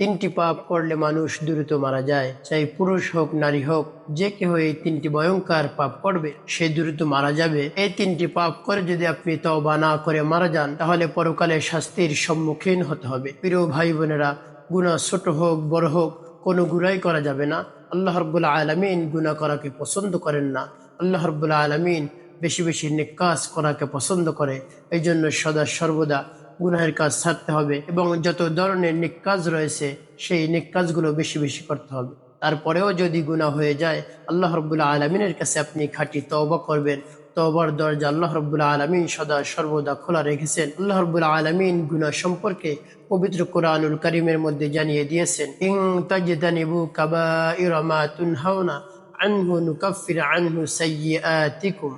তিনটি পাপ করলে মানুষ দ্রুত মারা যায়। চাই পুরুষ হোক, নারী হোক, যে কেউ এই তিনটি ভয়ঙ্কর পাপ করবে, সে দ্রুত মারা যাবে। এই তিনটি পাপ করে যদি আপনি তওবা না করে মারা যান, তাহলে পরকালে শাস্তির সম্মুখীন হতে হবে। প্রিয় ভাই বোনেরা গুণা ছোট হোক, বড় হোক, কোনো গুণাই করা যাবে না। আল্লাহ রব্বুল্লা আলমিন গুণা করাকে পছন্দ করেন না। আল্লাহ রব্বুল্লা আলমিন বেশি বেশি নিকাশ করাকে পছন্দ করে। এই জন্য সদা সর্বদা গুনাহের কাজ ছাড়তে হবে এবং যত ধরনের নিকাজ রয়েছে, সেই নিকাজগুলো বেশি বেশি করতে হবে। তারপরেও যদি গুনা হয়ে যায়, আল্লাহ রব্বুল্লা আলমিনের কাছে আপনি খাঁটি তবা করবেন। তবর দরজা আল্লাহ রব্বুল্লা আলমিন সদা সর্বদা খোলা রেখেছেন। আল্লাহ রব্বুল্লা আলমিন গুনা সম্পর্কে পবিত্র কোরআনুল করিমের মধ্যে জানিয়ে দিয়েছেন ইং তাজিদানিবু কাবা ইরমা তুনহাওনা আনহু নুকাফির আনহু সাইয়াতিকুম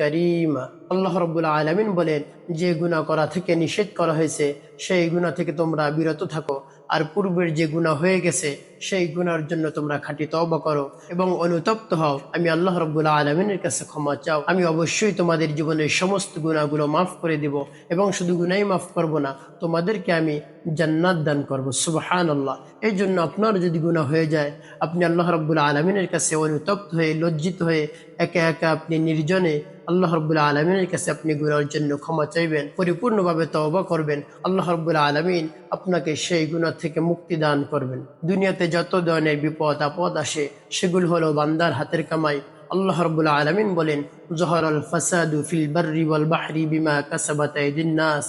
করিমা। আল্লাহ রব্বুল আলমিন বলেন, যে গুণা করা থেকে নিষেধ করা হয়েছে, সেই গুণা থেকে তোমরা বিরত থাকো। আর পূর্বের যে গুণা হয়ে গেছে, সেই গুণার জন্য তোমরা খাঁটি তওবা করো এবং অনুতপ্ত হও। আমি আল্লাহ রব্বুল্লাহ আলমিনের কাছে ক্ষমা চাও। আমি অবশ্যই তোমাদের জীবনের সমস্ত গুণাগুলো মাফ করে দিব এবং শুধু গুণাই মাফ করব না, তোমাদেরকে আমি জান্নাত দান করব। সুবহান আল্লাহ এই জন্য আপনার যদি গুণা হয়ে যায়, আপনি আল্লাহ রব্বুল্লাহ আলমিনের কাছে অনুতপ্ত হয়ে, লজ্জিত হয়ে, একা একা আপনি নির্জনে আল্লাহ রব্বুল্লাহ আলমিনের কাছে আপনি গুনার জন্য ক্ষমা চাইবেন, পরিপূর্ণভাবে তওবা করবেন। আল্লাহ রব্বুল্লাহ আলমিন আপনাকে সেই গুণা থেকে মুক্তি দান করবেন। দুনিয়াতে যত ধরনের বিপদ, আপদ আসে, সেগুলো হলো বান্দার হাতের কামাই। আল্লাহ রব্বুল্লাহ আলমিন বলেন জহর আল ফাসাদু ফিল বার্রি ওয়াল বাহরি বিমা কাসাবাত নাস।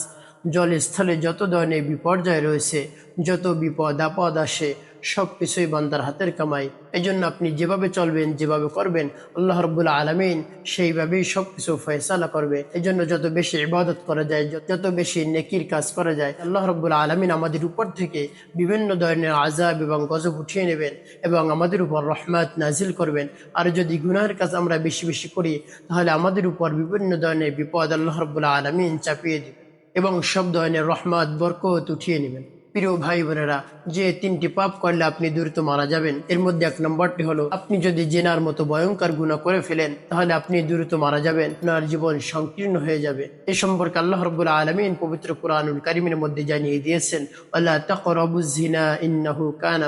জলস্থলে যত ধরনের বিপর্যয় রয়েছে, যত বিপদ, আপদ আসে সব কিছুই বান্দার হাতের কামাই। এই জন্য আপনি যেভাবে চলবেন, যেভাবে করবেন, আল্লাহ রব্বুল্লা আলমিন সেইভাবেই সব কিছু ফয়সালা করবে। এই জন্য যত বেশি ইবাদত করা যায়, যত বেশি নেকির কাজ করা যায়, আল্লাহ রব্বুল্লা আলমিন আমাদের উপর থেকে বিভিন্ন ধরনের আজাব এবং গজব উঠিয়ে নেবেন এবং আমাদের উপর রহমাত নাজিল করবেন। আর যদি গুনাহের কাজ আমরা বেশি বেশি করি, তাহলে আমাদের উপর বিভিন্ন ধরনের বিপদ আল্লাহ রব্বুল্লা আলমিন চাপিয়ে দিবেন এবং সব ধরনের রহমত, বরকত উঠিয়ে নেবেন। প্রিয় ভাই বোনেরা, যে তিনটি পাপ করলে আপনি দ্রুত মারা যাবেন, এর মধ্যে এক নম্বরটি হলো, আপনি যদি জেনার মতো ভয়ঙ্কর গুণা করে ফেলেন, তাহলে আপনি দ্রুত মারা যাবেন, আপনার জীবন সংকীর্ণ হয়ে যাবে। এই সম্পর্কে আল্লাহ রব্বুল্লাহ আলমিন পবিত্র কোরআনুল কারিমের মধ্যে জানিয়ে দিয়েছেন আল্লাহ কানা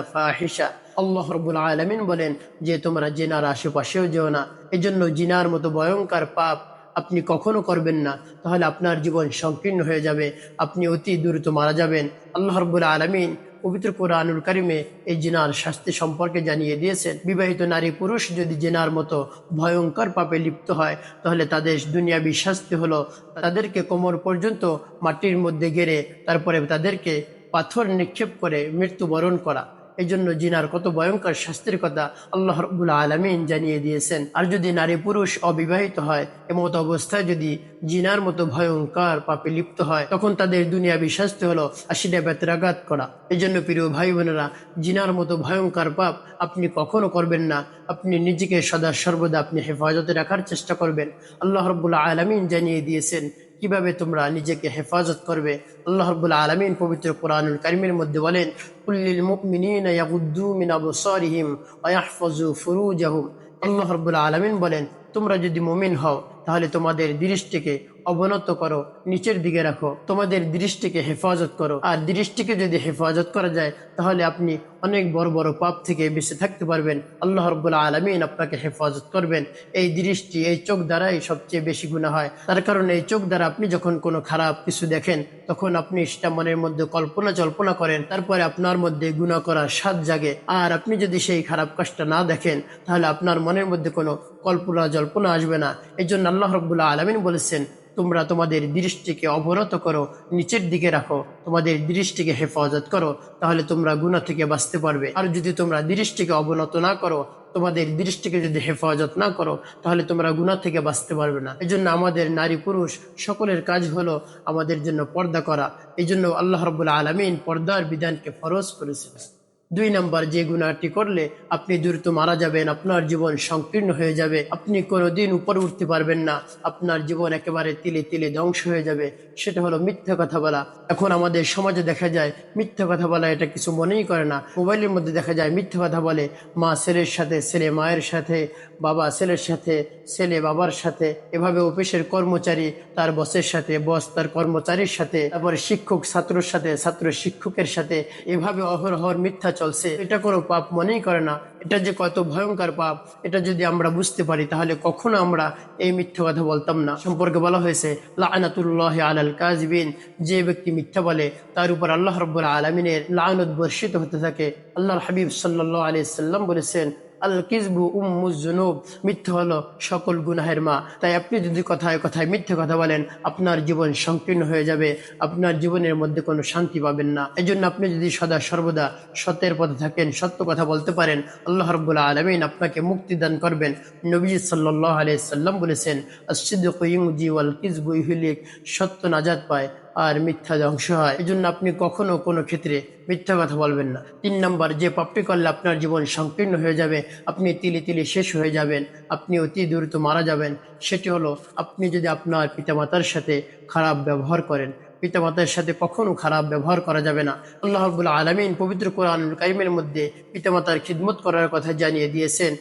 আল্লাহ রব্বুল আলমিন বলেন যে, তোমরা জেনার আশেপাশেও যেও না। এজন্য জিনার মতো ভয়ঙ্কর পাপ আপনি কখনো করবেন না, তাহলে আপনার জীবন সংকীর্ণ হয়ে যাবে, আপনি অতি দ্রুত মারা যাবেন। আল্লাহ রব্বুল আলমিন পবিত্র কোরআনুল কারিমে এই জেনার শাস্তি সম্পর্কে জানিয়ে দিয়েছেন। বিবাহিত নারী পুরুষ যদি জেনার মতো ভয়ঙ্কর পাপে লিপ্ত হয়, তাহলে তাদের দুনিয়াবি শাস্তি হলো তাদেরকে কোমর পর্যন্ত মাটির মধ্যে গেড়ে, তারপরে তাদেরকে পাথর নিক্ষেপ করে মৃত্যুবরণ করা। এই জন্য জিনার কত ভয়ঙ্কর শাস্তির কথা আল্লাহ রব্বুল্লা আলমিন জানিয়ে দিয়েছেন। আর যদি নারী পুরুষ অবিবাহিত হয়, এমত অবস্থায় যদি জিনার মতো ভয়ঙ্কর পাপে লিপ্ত হয়, তখন তাদের দুনিয়াবি শাস্তি হলো আশিটা বেতরাঘাত করা। এই জন্য প্রিয় ভাই বোনেরা জিনার মতো ভয়ঙ্কর পাপ আপনি কখনো করবেন না। আপনি নিজেকে সদা সর্বদা আপনি হেফাজতে রাখার চেষ্টা করবেন। আল্লাহ রব্বুল্লা আলমিন জানিয়ে দিয়েছেন কীভাবে তোমরা নিজেকে হেফাজত করবে? আল্লাহ রব্বুল্লা আলমিন পবিত্র কোরআনুল করিমের মধ্যে বলেন কুল্লিল মুমিনিনা ইয়াগুদ্দু মিন আবসারিহিম ওয়া ইয়াহফাজু ফুরুজাহুম। আল্লাহ রবুল্লা আলমিন বলেন, তোমরা যদি মুমিন হও, তাহলে তোমাদের দৃষ্টিকে অবনত করো, নিচের দিকে রাখো। তোমাদের দৃষ্টিকে হেফাজত করো। আর দৃষ্টিকে যদি হেফাজত করা যায়, তাহলে আপনি অনেক বড় বড় পাপ থেকে বেঁচে থাকতে পারবেন। আল্লাহ রব্বুল্লা আলমিন আপনাকে হেফাজত করবেন। এই দৃষ্টি, এই চোখ দ্বারাই সবচেয়ে বেশি গুণা হয়। তার কারণে এই চোখ দ্বারা আপনি যখন কোনো খারাপ কিছু দেখেন, তখন আপনি সেটা মনের মধ্যে কল্পনা জল্পনা করেন। তারপরে আপনার মধ্যে গুণা করার স্বাদ জাগে। আর আপনি যদি সেই খারাপ কাজটা না দেখেন, তাহলে আপনার মনের মধ্যে কোনো কল্পনা জল্পনা আসবে না। এই জন্য আল্লাহ রব্বুল্লাহ আলমিন বলেছেন তোমরা তোমাদের দৃষ্টিকে অবনত করো, নিচের দিকে রাখো, তোমাদের দৃষ্টিকে হেফাজত করো, তাহলে তোমরা গুণা থেকে বাঁচতে পারবে। আর যদি তোমরা দৃষ্টিকে অবনত না করো, তোমাদের দৃষ্টিকে যদি হেফাজত না করো, তাহলে তোমরা গুণা থেকে বাঁচতে পারবে না। এই জন্য আমাদের নারী পুরুষ সকলের কাজ হলো আমাদের জন্য পর্দা করা। এই জন্য আল্লাহ রবুল্লা আলমিন পর্দার বিধানকে ফরজ করেছেন। দুই নাম্বার যে গুণাটি করলে আপনি দ্রুত মারা যাবেন, আপনার জীবন সংকীর্ণ হয়ে যাবে, আপনি কোনোদিন উপরে উঠতে পারবেন না, আপনার জীবন একেবারে তিলে তিলে ধ্বংস হয়ে যাবে। সেটা হলো মিথ্যা কথা বলা। এখন আমাদের সমাজে দেখা যায়, মিথ্যা কথা বলা এটা কিছু মনেই করে না। মোবাইলের মধ্যে দেখা যায়, মিথ্যা কথা বলে মা ছেলের সাথে, ছেলে মায়ের সাথে, বাবা ছেলের সাথে, ছেলে বাবার সাথে, এভাবে অফিসের কর্মচারী, তার বসের সাথে, বস তার কর্মচারীর সাথে, তারপরে শিক্ষক ছাত্রের সাথে, ছাত্র শিক্ষকের সাথে, এভাবে অহরহর মিথ্যা চলছে, এটা কোনো পাপ মনেই করে না। এটা যে কত ভয়ঙ্কর পাপ, এটা যদি আমরা বুঝতে পারি, তাহলে কখনো আমরা এই মিথ্যে কথা বলতাম না। সম্পর্কে বলা হয়েছে, লানাতুল্লাহ আলাল কাজবিন যে ব্যক্তি মিথ্যা বলে, তার উপর আল্লাহ রব্বুল আলমিনের লায়নত বর্ষিত হতে থাকে। আল্লাহর হাবিব সাল্লাহ আলি সাল্লাম বলেছেন আল কিসবু উম্মুজুনুব মিথ্যা হলো সকল গুনাহের মা। তাই আপনি যদি কথায় কথায় মিথ্যে কথা বলেন, আপনার জীবন সংকীর্ণ হয়ে যাবে, আপনার জীবনের মধ্যে কোনো শান্তি পাবেন না। এই জন্য আপনি যদি সদা সর্বদা সত্যের পথে থাকেন, সত্য কথা বলতে পারেন, আল্লাহ রব্বুল আলমিন আপনাকে মুক্তি দান করবেন। নবীজি সাল্লাহ আলিয়া সাল্লাম বলেছেন আসিদ্দিক ইউজি ওয়াল কিসবু, ইহুলিক সত্য নাজাত পায়। আর মিথ্যা ধ্বংস হয়। এই জন্য আপনি কখনো কোনো ক্ষেত্রে মিথ্যা কথা বলবেন না। তিন নম্বর, যে পাপটি করলে আপনার জীবন সংকীর্ণ হয়ে যাবে, আপনি তিলে তিলে শেষ হয়ে যাবেন, আপনি অতি দ্রুত মারা যাবেন। সেটি হলো, আপনি যদি আপনার পিতামাতার সাথে খারাপ ব্যবহার করেন, পিতামাতার সাথে কখনো খারাপ ব্যবহার করা যাবে না। আল্লাহ আলমিন পবিত্র কোরআন কারিমের মধ্যে পিতামাতার খিদমত করার কথা জানিয়ে দিয়েছেন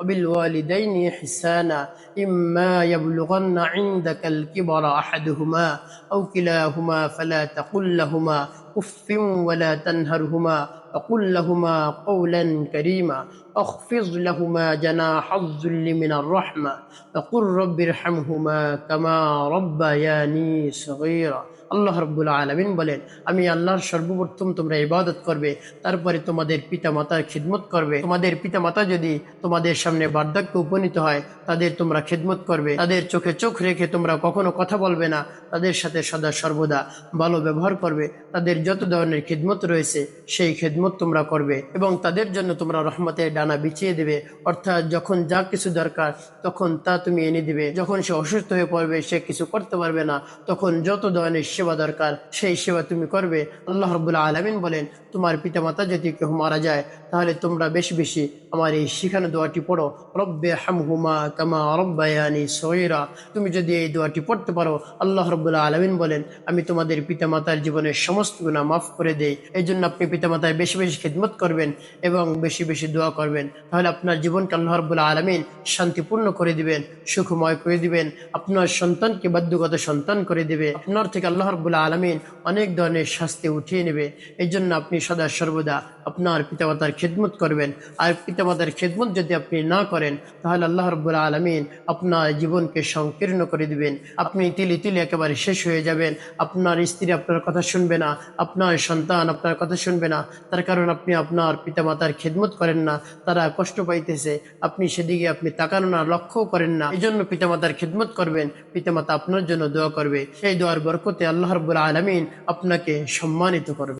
وبالوالدين حسانا إما يبلغن عندك الكبر أحدهما أو كلاهما فلا تقل لهما أف ولا تنهرهما وقل لهما قولا كريما اخفض لهما جناح الذل من الرحمة وقل رب ارحمهما كما ربياني صغيرا. আল্লাহ রব্বুল আলমিন বলেন, আমি আল্লাহর সর্বপ্রথম তোমরা ইবাদত করবে, তারপরে তোমাদের পিতা মাতার খিদমত করবে। তোমাদের পিতা মাতা যদি তোমাদের সামনে বার্ধক্যে উপনীত হয়, তাদের তোমরা খিদমত করবে। তাদের চোখে চোখ রেখে তোমরা কখনো কথা বলবে না। তাদের সাথে সদা সর্বদা ভালো ব্যবহার করবে। তাদের যত ধরনের খিদমত রয়েছে, সেই খিদমত তোমরা করবে এবং তাদের জন্য তোমরা রহমতের ডানা বিছিয়ে দেবে। অর্থাৎ যখন যা কিছু দরকার, তখন তা তুমি এনে দিবে। যখন সে অসুস্থ হয়ে পড়বে, সে কিছু করতে পারবে না। তখন যত ধরনের সেবা দরকার, সেই সেবা তুমি করবে। আল্লাহ রবুল্লা আলমিন বলেন, তোমার পিতামাতা যদি কেউ মারা যায়, তাহলে তোমরা বেশি বেশি আমার এই শিখানো দোয়াটি পড়ো। রব্বে হামহুমা কামা রব্বায়ানি সৈরা তুমি যদি এই দোয়াটি পড়তে পারো, আল্লাহ রবুল্লা আলমিন বলেন, আমি তোমাদের পিতামাতার জীবনের সমস্ত গুণা মাফ করে দেই। এই জন্য আপনি পিতামাতার বেশি বেশি খেদমত করবেন এবং বেশি বেশি দোয়া করবেন। তাহলে আপনার জীবনকে আল্লাহ রবুল্লা আলমিন শান্তিপূর্ণ করে দিবেন, সুখময় করে দিবেন। আপনার সন্তানকে বাধ্যগত সন্তান করে দিবে। আপনার থেকে আল্লাহ রবুল্লা আলমিন অনেক ধরনের শাস্তি উঠিয়ে নেবে। এই জন্য আপনি সদা সর্বদা আপনার পিতামাতার খেদমত করবেন। আর পিতামাতার খেদমত যদি আপনি না করেন, তাহলে আল্লাহ রব্বুল আলমিন আপনার জীবনকে সংকীর্ণ করে দিবেন। আপনি তিলে তিলে একেবারে শেষ হয়ে যাবেন। আপনার স্ত্রী আপনার কথা শুনবে না, আপনার সন্তান আপনার কথা শুনবে না। তার কারণ আপনি আপনার পিতামাতার খেদমত করেন না, তারা কষ্ট পাইতেছে। আপনি সেদিকে আপনি তাকানো না, লক্ষ্যও করেন না। এই জন্য পিতামাতার খেদমত করবেন। পিতামাতা আপনার জন্য দোয়া করবে। সেই দোয়ার বরকতে আল্লাহ রব্বুল আলমিন আপনাকে সম্মানিত করবে।